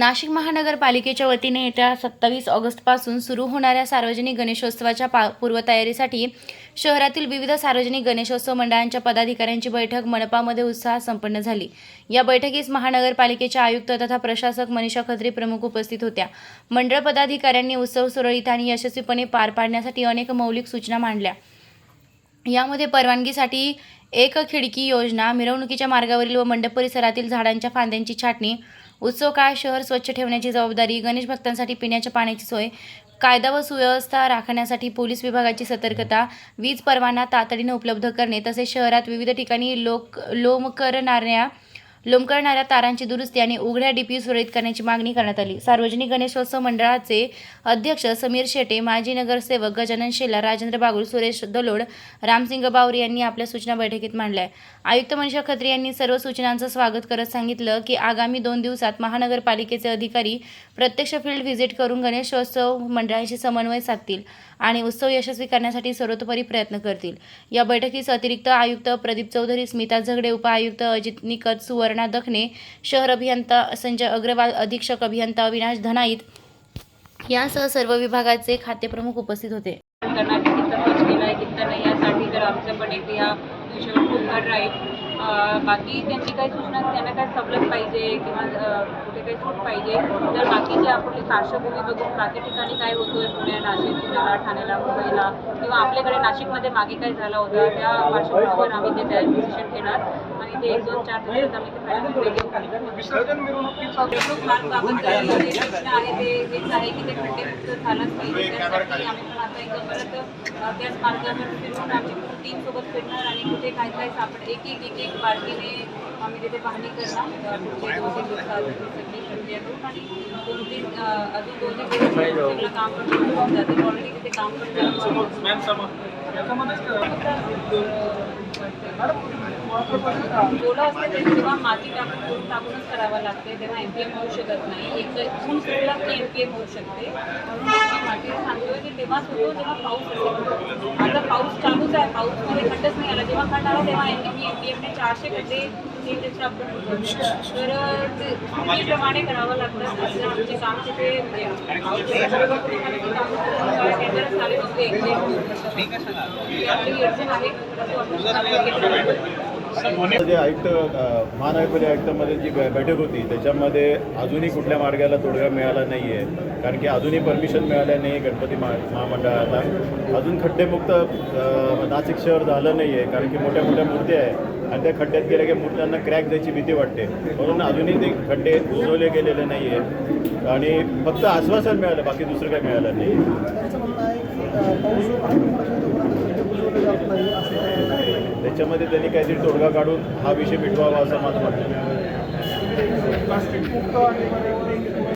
नाशिक महानगरपालिकेच्या वतीने येत्या सत्तावीस ऑगस्टपासून सुरू होणाऱ्या सार्वजनिक गणेशोत्सवाच्या पा पूर्वतयारीसाठी शहरातील विविध सार्वजनिक गणेशोत्सव मंडळांच्या पदाधिकाऱ्यांची बैठक मनपामध्ये उत्साहात संपन्न झाली. या बैठकीस महानगरपालिकेचे आयुक्त तथा प्रशासक मनीषा खत्री प्रमुख उपस्थित होत्या. मंडळ पदाधिकाऱ्यांनी उत्सव सुरळीत आणि यशस्वीपणे पार पाडण्यासाठी अनेक मौलिक सूचना मांडल्या. यामध्ये परवानगीसाठी एक खिडकी योजना मिरवणुकीच्या मार्गावरील व मंडप परिसरातील झाडांच्या फांद्यांची छाटणी उत्सव काळ शहर स्वच्छ ठेवण्याची जबाबदारी गणेश भक्तांसाठी पिण्याच्या पाण्याची सोय कायदा व सुव्यवस्था राखण्यासाठी पोलीस विभागाची सतर्कता वीज परवाना तातडीने उपलब्ध करणे तसेच शहरात विविध ठिकाणी लोक लोमकरणाऱ्या लोंबकळणाऱ्या तारांची दुरुस्ती आणि उघड्या डीपी सुरळीत करण्याची मागणी करण्यात आली. सार्वजनिक गणेशोत्सव मंडळाचे अध्यक्ष समीर शेटे माजी नगरसेवक गजानन शेला राजेंद्र बागुल सुरेश दलोड रामसिंग बावरे यांनी आपल्या सूचना बैठकीत मांडल्या. आयुक्त मनीषा खत्री यांनी सर्व सूचनांचं स्वागत करत सांगितलं की आगामी दोन दिवसात महानगरपालिकेचे अधिकारी प्रत्यक्ष फील्ड व्हिजिट करून गणेशोत्सव मंडळांशी समन्वय साधतील आणि उत्सव यशस्वी करण्यासाठी सर्वतोपरी प्रयत्न करतील. या बैठकीस अतिरिक्त आयुक्त प्रदीप चौधरी स्मिता झगडे उपआयुक्त अजित निकत सुवर्णा दखने शहर अभियंता संजय अग्रवाल अधीक्षक अभियंता अविनाश धनाईत यासह सर्व विभागाचे खातेप्रमुख उपस्थित होते. करणार की किती खर्च केला आहे किती नाही यासाठी तर आमचं पण एक या विषयावर खूप भर राहील. बाकी त्यांची काही सूचना त्यांना काय सवलत पाहिजे किंवा कुठे काही सूट पाहिजे. तर बाकीचे आपली पार्श्वभूमी बघून बाकी ठिकाणी काय होतोय पुणे नाशिक पुण्याला ठाण्याला मुंबईला किंवा आपल्याकडे नाशिकमध्ये मागे काय झाला होता त्या पार्श्वभूमीवर आम्ही ते त्या डिसिशन घेणार. आणि ते एक दोन चार दिवसात आम्ही ते जे आहे. ते हेच आहे की ते खड्डेमुक्त झालंच पाहिजे त्यासाठी आम्ही पण आता एकदा परत त्याच मार्गावर फिरून आमची टीम सोबत फिरणार आणि कुठे काय काय सापड एक एक एक एक बारकीने आम्ही तिथे पाहणी करणार. पुढचे दोन तीन दिवसात सगळी प्रक्रिया करून आणि दोन तीन अजून दोन तीन दिवस सगळं काम होऊन जातील. ऑलरेडी तिथे काम याच्यामध्येच ओला असते ते जेव्हा माती टाकून करून टाकूनच करावं लागते. तेव्हा एम पी एम होऊ शकत नाही. एक ऊन सुटला की एम पी एम होऊ शकते. म्हणून आम्ही माती सांगतोय की तेव्हा होतो जेव्हा पाऊस असेल. आता पाऊस चालूच आहे. पाऊसमध्ये खड्डच नाही आला. जेव्हा खड्ड आला तेव्हा एम पी एम पी एमने चारशे खड्डे त्याच्या तर करावं लागतं. आमचे काम तिथे म्हणजे पाऊस टेंडर झाले नव्हते एक्झॅक्ट अडचण आहे जे आयुक्त महानगरपालिका आयुक्तांमध्ये जी बैठक होती त्याच्यामध्ये अजूनही कुठल्या मार्गाला तोडगा मिळाला नाही आहे कारण की अजूनही परमिशन मिळालं नाही गणपती महा महामंडळाला. अजून खड्डेमुक्त नाशिक शहर झालं नाही आहे कारण की मोठ्या मोठ्या मूर्त्या आहे आणि त्या खड्ड्यात गेल्या की मूर्त्यांना क्रॅक जायची भीती वाटते. म्हणून अजूनही ते खड्डे बुजवले गेलेले नाही आहे आणि फक्त आश्वासन मिळालं बाकी दुसरं काही मिळालं नाही त्यांचं म्हणणं आहे की अ, पाऊस जोपर्यंत बुजवलं जात नाही असं काही त्याच्यामध्ये त्यांनी काहीतरी तोडगा काढून हा विषय मिटवावा असं माझं म्हणणं